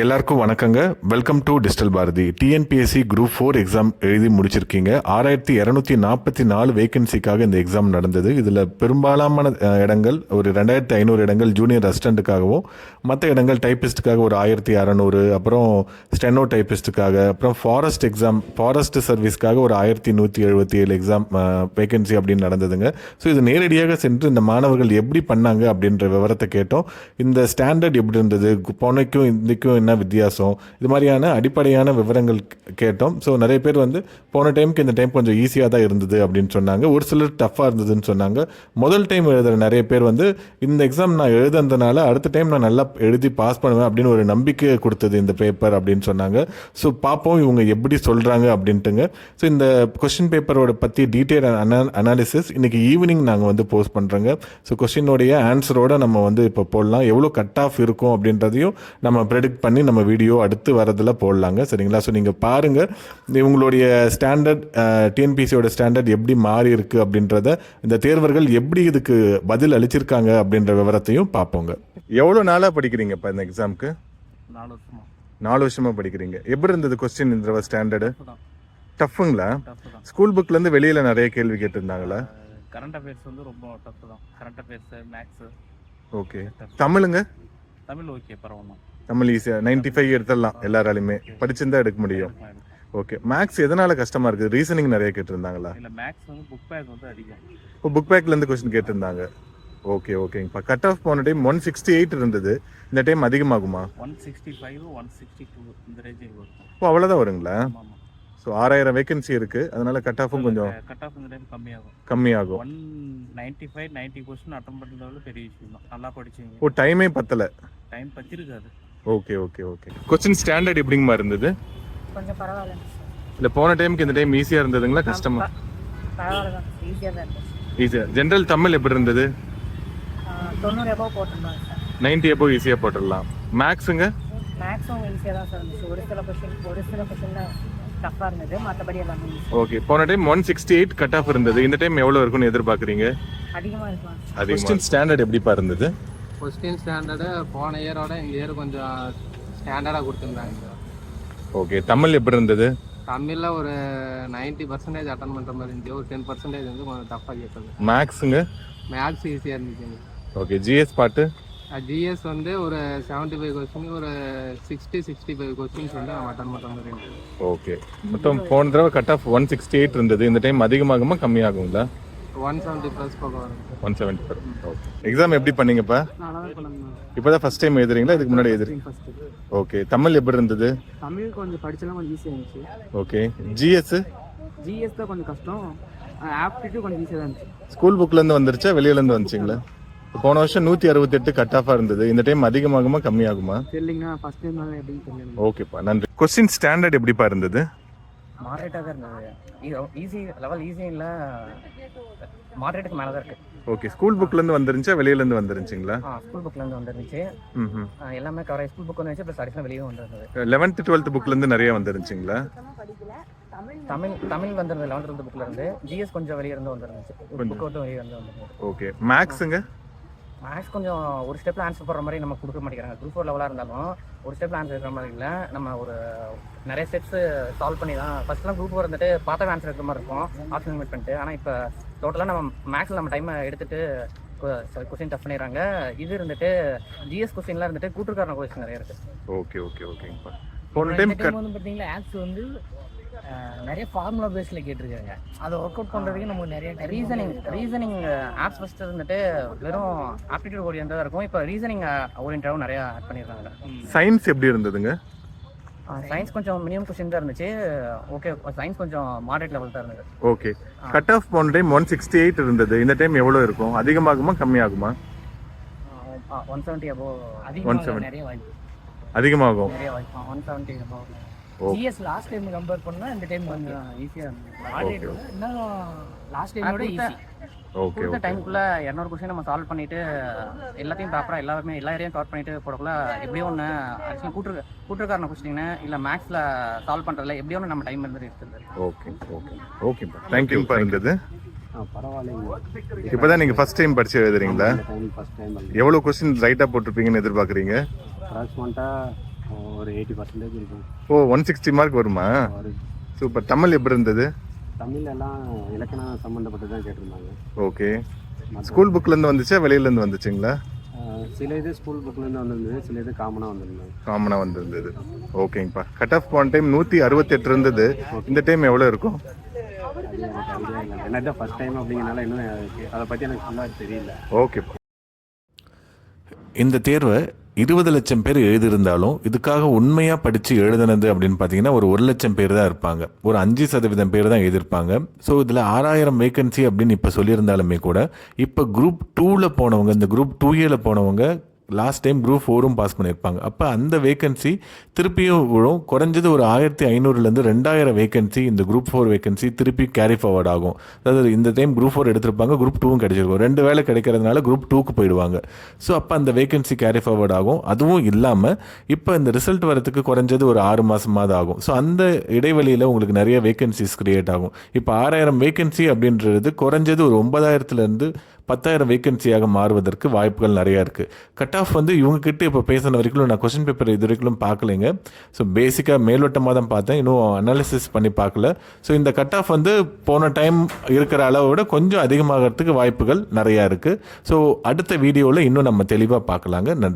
எல்லாருக்கும் வணக்கங்க. Welcome to digital Bharathi TNPSC group four exam எழுதி முடிச்சிருக்கீங்க. ஆறாயிரத்தி இரநூத்தி நாற்பத்தி நாலு வேகன்சிக்காக இந்த எக்ஸாம் நடந்தது. இதில் பெரும்பாலான இடங்கள் ஒரு ரெண்டாயிரத்தி ஐநூறு இடங்கள் ஜூனியர் அசிஸ்டண்ட்டுக்காகவும் மற்ற இடங்கள் டைப்பிஸ்ட்டுக்காக ஒரு ஆயிரத்தி அறநூறு அப்புறம் ஸ்டெனோ டைப்பிஸ்ட்டுக்காக அப்புறம் ஃபாரஸ்ட் எக்ஸாம் ஃபாரஸ்ட் சர்வீஸ்க்காக ஒரு ஆயிரத்தி நூற்றி எழுபத்தி ஏழு எக்ஸாம் வேகன்சி அப்படின்னு நடந்ததுங்க. ஸோ இது நேரடியாக சென்று இந்த மாணவர்கள் எப்படி பண்ணாங்க அப்படின்ற விவரத்தை கேட்டோம். இந்த ஸ்டாண்டர்ட் எப்படி இருந்தது? போனைக்கும் இன்றைக்கும் என்ன வித்தியாசம்? இது மாதிரியான அடிப்படையான விவரங்கள் கேட்டோம். ஸோ நிறைய பேர் வந்து போன டைமுக்கு இந்த டைம் கொஞ்சம் ஈஸியாக தான் இருந்தது அப்படின்னு சொன்னாங்க. ஒரு சிலர் டஃப்பாக இருந்ததுன்னு சொன்னாங்க. முதல் டைம் எழுதுகிற நிறைய பேர் வந்து இந்த எக்ஸாம் நான் எழுதுனதுனால அடுத்த டைம் நான் நல்லா எழுதி பாஸ் பண்ணுவேன் அப்படின்னு ஒரு நம்பிக்கை கொடுத்தது இந்த பேப்பர் அப்படின்னு சொன்னாங்க. ஸோ பார்ப்போம் இவங்க எப்படி சொல்கிறாங்க அப்படின்ட்டுங்க. ஸோ இந்த கொஸ்டின் பேப்பரோட பற்றி டீட்டெயில் அனாலிசிஸ் இன்னைக்கு ஈவினிங் நாங்கள் வந்து போஸ்ட் பண்ணுறோங்க ஸோ கொஸ்டினோடைய ஆன்சரோட நம்ம வந்து இப்போ போடலாம். எவ்வளோ கட் ஆஃப் இருக்கும் அப்படின்றதையும் நம்ம ப்ரெடிக்ட் பண்ணி நம்ம வீடியோ அடுத்து வரதில் போடலாங்க. சரிங்களா? ஸோ நீங்கள் பாருங்கள் இவங்களுடைய ஸ்டாண்டர்ட் டிஎன்பிசியோட ஸ்டாண்டர்ட் எப்படி மாறி இருக்கு அப்படின்றத இந்த தேர்வர்கள் எப்படி இதுக்கு பதில் அளிச்சிருக்காங்க அப்படின்ற விவரத்தையும் பார்ப்போங்க. எவ்வளோ நாளாக படிக்கிறீங்க இப்போ இந்த எக்ஸாமுக்கு நாலு வருஷமா. நாலு வருஷமாக படிக்கிறீங்க. எப்படி இருந்தது கொஸ்டின் இந்த ஸ்டாண்டர்டு டஃப்புங்களா ஸ்கூல் புக்லேருந்து வெளியில் நிறைய கேள்வி கேட்டிருந்தாங்களா? கரண்ட் அஃபேர்ஸ் வந்து ரொம்ப டஃப் தான். கரண்ட் அஃபேர்ஸ் மேக்ஸ் ஓகே தமிழுங்க? தமிழ் ஓகே பரவாயில்ல. தமிழ் ஈஸியாக நைன்டி ஃபைவ் எடுத்துடலாம் எல்லாராலையுமே. படிச்சிருந்தா எடுக்க முடியும். ஓகே மேக்ஸ் எதனால கஷ்டமா இருக்குது ரீசனிங் நிறைய கேட்டிருந்தாங்களா? இல்ல மேக்ஸ் வந்து புக் பேக் வந்து அதிகம். இப்போ புக் பேக்ல இருந்து கொஸ்டின் கேட்டிருந்தாங்க. ஓகே ஓகேங்கப்பா கட் ஆஃப் போன டைம் ஒன் சிக்ஸ்டி எயிட் இருந்தது. இந்த time அதிகமாகுமா? One sixty five one sixty two இந்த ரேஞ்சுக்கு வரும். ஓ அவ்வளோதான் வருங்களா? ஸோ ஆறாயிரம் வேகன்சி இருக்கு. அதனால கட் ஆஃபும் கொஞ்சம் கட் ஆஃப் இந்த டைம் கம்மியாகும். கம்மியாகும். One ninety five ninety question attend பண்ணுறது பெரிய விஷயம் தான் நல்லா படிச்சீங்க. ஓ டைமே பத்தல. Time பத்திருக்காது. Okay okay okay. Question standard எப்படிங்கம்மா இருந்தது? கொஞ்சம் பரவாயில்ல இல்லை போன டைமுக்கு இந்த டைம் ஈஸியாக இருந்ததுங்களா? கஷ்டமா? பரவாயில்ல ஈஸியாக தான் இருந்துச்சு ஈஸியாக ஜென்ரல் தமிழ் எப்படி இருந்தது? தொண்ணூறு எபோ போட்டிருந்தாங்க நைன்டி எப்போ ஈஸியாக போட்டுடலாம். மேக்ஸுங்க மேக்ஸும் ஈஸியாக தான் சார் இருந்துச்சு. ஒரு சில கொஷின் ஒரு சில கொஷின் தான் டஃப்பாக இருந்தது. மற்றபடி எல்லாமே easy. ஓகே போன time one sixty eight cut off இருந்தது. இந்த டைம் எவ்வளோ இருக்கும்னு எதிர்பார்க்குறீங்க? அதிகமாக இருக்கலாம் அது கொஸ்டின் ஸ்டாண்டர்ட் எப்படிப்பா இருந்தது? கொஸ்டின் ஸ்டாண்டர்டு போன இயரோட இந்த இயர் கொஞ்சம் ஸ்டாண்டர்டாக கொடுத்துருந்தாங்க. சார் ஓகே தமிழ் எப்படி இருந்தது? தமிழில் ஒரு 90% பர்சன்டேஜ் அட்டன் பண்ணுற மாதிரி இருந்துச்சு. ஒரு டென் பர்சன்டேஜ் வந்து கொஞ்சம் டஃப்பாக கேட்டது. மேக்ஸுங்க மேக்ஸ் ஈஸியாக இருந்துச்சு. ஓகே ஜிஎஸ் பாட்டு? ஜிஎஸ் வந்து ஒரு செவன்ட்டி ஃபைவ் கொஸ்டின் ஒரு சிக்ஸ்டி சிக்ஸ்டி ஃபைவ் கொஸ்டின்ஸ் வந்து நம்ம அட்டன் பண்ணுற மாதிரி இருந்துச்சு. ஓகே மொத்தம் போன தடவை cut off one sixty eight இருந்தது. இந்த டைம் அதிகமாகுமா கம்மியாகுங்களா? ஒன் செவன்ட்டி ப்ளஸ் பக்கம் வரும். One seventy four okay exam எப்படி பண்ணீங்கப்பா? நல்லா பண்ணணும் இப்போ தான் ஃபஸ்ட் டைம் எழுதுறீங்களா? இதுக்கு முன்னாடி எழுதுறீங்க? ஃபஸ்ட்டு ஓகே தமிழ் எப்படி இருந்தது? தமிழ் கொஞ்சம் படிச்சலாம் கொஞ்சம் ஈஸியாக இருந்துச்சு ஓகே ஜிஎஸ் ஜிஎஸ் தான் கொஞ்சம் கஷ்டம். ஆப்டிடியூட் கொஞ்சம் ஈஸியாக இருந்துச்சு. ஸ்கூல் புக்லேருந்து வந்துருச்சா? வெளியிலேருந்து வந்துச்சிங்களா? போன வருஷம் நூற்றி அறுபத்தெட்டு கட் ஆஃபாக இருந்தது. இந்த டைம் அதிகமாகுமா கம்மியாகுமா? தெரியலங்கண்ணா ஃபஸ்ட் டைம் எப்படின்னு தெரியல ஓகேப்பா நன்றி. கொஸ்டின் ஸ்டாண்டர்ட் எப்படிப்பா இருந்தது? மாடரேட்டாக தான் இருந்தது. ஈஸி லெவல் ஈஸி இல்லை. மாடரேட்டுக்கு மேலே தான் இருக்குது ஓகே ஸ்கூல் புக்லேருந்து வந்துருந்துச்சா? வெளியிலேருந்து வந்துருந்துச்சிங்களா? ஆ ஸ்கூல் புக்லேருந்து வந்துருந்துச்சு. எல்லாமே கவர் ஸ்கூல் புக் வந்துச்சு ப்ளஸ் அடிஷனல் வெளியும் வந்துருந்தது. லெவன்த்து டுவெல்த் புக்லேருந்து நிறைய வந்துருந்துச்சிங்களா? தமிழ் தமிழ் வந்துருந்தது லெவன்த் இருந்து. ஜிஎஸ் கொஞ்சம் வெளியே இருந்து வந்துருந்துச்சு. புக் விட்டு வெளியே இருந்து வந்துருந்தது. ஓகே மேக்ஸுங்க மேக்ஸ் கொஞ்சம் ஒரு ஸ்டெப்பில் ஆன்சர் போடுற மாதிரி நம்ம கொடுக்க மாட்டேங்கிறாங்க. குரூப் ஃபோர் லெவலாக இருந்தாலும் ஒரு ஸ்டெப்பில் ஆன்சர் இருக்கிற மாதிரி இல்லை. நம்ம ஒரு நிறைய ஸ்டெப்ஸ் சால்வ் பண்ணி தான் ஃபர்ஸ்ட்லாம் குரூப் ஃபோர் வந்துட்டு பார்த்தாவே ஆன்சர் இருக்கிற மாதிரி இருக்கும். ஆப்ஷன் லிமிட் பண்ணிட்டு. ஆனால் இப்போ டோட்டலாக நம்ம மேக்ஸில் நம்ம டைமை எடுத்துட்டு கொஸ்டின் டஃப் பண்ணிடுறாங்க. இது இருந்துட்டு ஜிஎஸ் கொஸ்டின்லாம் இருந்துட்டு கூட்டுக்காரன கொஸ்டின் நிறைய இருக்குது ஓகே ஓகே ஓகேங்கப்பா போன டைம் வந்து பார்த்தீங்களா ஆப்ஸ் வந்து நிறைய ஃபார்முலா பேஸில் கேட்டிருக்காங்க. அதை ஒர்க் அவுட் பண்ணுறதுக்கு நமக்கு நிறைய ரீசனிங் ரீசனிங் ஆப்ஸ் ஃபஸ்ட்டு இருந்துட்டு வெறும் ஆப்டிடியூட் ஓரியன்டாக இருக்கும். இப்போ ரீசனிங் ஓரியன்டாகவும் நிறையா ஆட் பண்ணிடுறாங்க சயின்ஸ் எப்படி இருந்ததுங்க? சயின்ஸ் கொஞ்சம் மினிமம் கொஸ்டின் தான் இருந்துச்சு. ஓகே சயின்ஸ் கொஞ்சம் மாடரேட் லெவல் தான் இருந்தது. ஓகே கட் ஆஃப் போன டைம் ஒன் சிக்ஸ்டி எயிட் இருந்தது. இந்த டைம் எவ்வளோ இருக்கும்? அதிகமாகுமா கம்மியாகுமா? ஒன் செவன்ட்டி அபோ அதிகமாக 170. நிறைய வாய்ப்பு. அதிகமாகும். நிறைய வாய்ப்பு. ஒன் செவன்ட்டி அபோ ஓ. ஜிஎஸ் லாஸ்ட் டைம் கம்பேர் பண்ணா இந்த டைம் கொஞ்சம் ஈஸியாக இருந்தது. மாடரேட் இன்னும் லாஸ்ட் டைமோட ஈஸி ஓகே கொடுத்த ஓகே டைமுக்குள்ள இரநூறு கொஸ்டின் நம்ம சால்வ் பண்ணிட்டு எல்லாத்தையும் ப்ராப்பராக எல்லாருமே எல்லா ஏரியாவும் கவர் பண்ணிட்டு போடக்குள்ள எப்படியோ ஒன்று ஆக்சுவலி கூட்டு கூட்டுக்காரன கொஸ்டின் இல்லை மேக்ஸில் சால்வ் பண்ணுறதுல எப்படியோ ஒன்று நம்ம டைம் இருந்துட்டு இருக்குது ஓகே ஓகே ஓகேப்பா தேங்க்யூப்பா இருந்தது. பரவாயில்லைங்க. இப்போதான் நீங்கள் ஃபர்ஸ்ட் டைம் படிச்சு எழுதுறீங்களா? டைம் ஃபஸ்ட் டைம் எவ்வளோ கொஸ்டின் ரைட்டாக போட்டிருப்பீங்கன்னு எதிர்பார்க்குறீங்க? ஒரு எயிட்டி பர்சன்டேஜ் இருக்கும். ஓ ஒன் சிக்ஸ்டி மார்க் வருமா? சூப்பர். தமிழ் எப்படி இருந்தது? தமிழ் எல்லாம் இலக்கணம் சம்மந்தப்பட்டு தான் கேட்டிருந்தாங்க ஓகே ஸ்கூல் புக்லேருந்து வந்துச்சா வெளியிலேருந்து வந்துச்சுங்களா? சில இது ஸ்கூல் புக்லேருந்து வந்திருந்தது சில இது காமனாக வந்திருந்தது. காமனாக வந்திருந்தது. ஓகேங்கப்பா. கட் ஆஃப் போன டைம் நூற்றி அறுபத்தெட்டு இருந்தது. இந்த டைம் எவ்வளோ இருக்கும்? இதான் ஃபஸ்ட் டைம் அப்படிங்கிறனால இன்னும் அதை பற்றி எனக்கு ஃபுல்லாக தெரியல. ஓகேப்பா. இந்த தேர்வை இருபது லட்சம் பேர் எழுதியிருந்தாலும் இதுக்காக உண்மையாக படித்து எழுதுனது அப்படின்னு பார்த்தீங்கன்னா ஒரு ஒரு லட்சம் பேர் தான் இருப்பாங்க. ஒரு அஞ்சு சதவீதம் பேர் தான் எழுதியிருப்பாங்க. ஸோ இதில் ஆறாயிரம் வேகன்சி அப்படின்னு இப்போ சொல்லியிருந்தாலுமே கூட இப்போ குரூப் டூவில் போனவங்க இந்த குரூப் டூ ஏல போனவங்க லாஸ்ட் டைம் குரூப் ஃபோரும் பாஸ் பண்ணியிருப்பாங்க. அப்போ அந்த வேகன்சி திருப்பியும் விழும். குறைஞ்சது ஒரு ஆயிரத்தி ஐநூறுலேருந்து ரெண்டாயிரம் வேகன்சி இந்த குரூப் ஃபோர் வேகன்சி திருப்பி கேரி ஃபார்வர்ட் ஆகும். அதாவது இந்த டைம் குரூப் ஃபோர் எடுத்திருப்பாங்க குரூப் டூவும் கிடைச்சிருக்கும். ரெண்டு வேலை கிடைக்கிறதுனால குரூப் டூக்கு போயிடுவாங்க. ஸோ அப்போ அந்த வேகன்சி கேரி ஃபார்வர்ட் ஆகும். அதுவும் இல்லாமல் இப்போ இந்த ரிசல்ட் வரதுக்கு குறைஞ்சது ஒரு ஆறு மாதமாவது ஆகும். ஸோ அந்த இடைவெளியில் உங்களுக்கு நிறைய வேகன்சிஸ் கிரியேட் ஆகும். இப்போ ஆறாயிரம் வேகன்சி அப்படின்றது குறைஞ்சது ஒரு ஒன்பதாயிரத்துலேருந்து பத்தாயிரம் வேகன்சியாக மாறுவதற்கு வாய்ப்புகள் நிறையா இருக்குது கட் ஆஃப் வந்து இவங்கக்கிட்ட இப்போ பேசின வரைக்கும் நான் கொஸ்டின் பேப்பர் இது வரைக்கும் பார்க்கலைங்க. ஸோ பேசிக்காக மேலோட்டமாக தான் பார்த்தேன். இன்னும் அனாலிசிஸ் பண்ணி பார்க்கல. ஸோ இந்த கட் ஆஃப் வந்து போன டைம் இருக்கிற அளவை விட கொஞ்சம் அதிகமாகிறதுக்கு வாய்ப்புகள் நிறையா இருக்குது ஸோ அடுத்த வீடியோவில் இன்னும் நம்ம தெளிவாக பார்க்கலாங்க. நன்றி.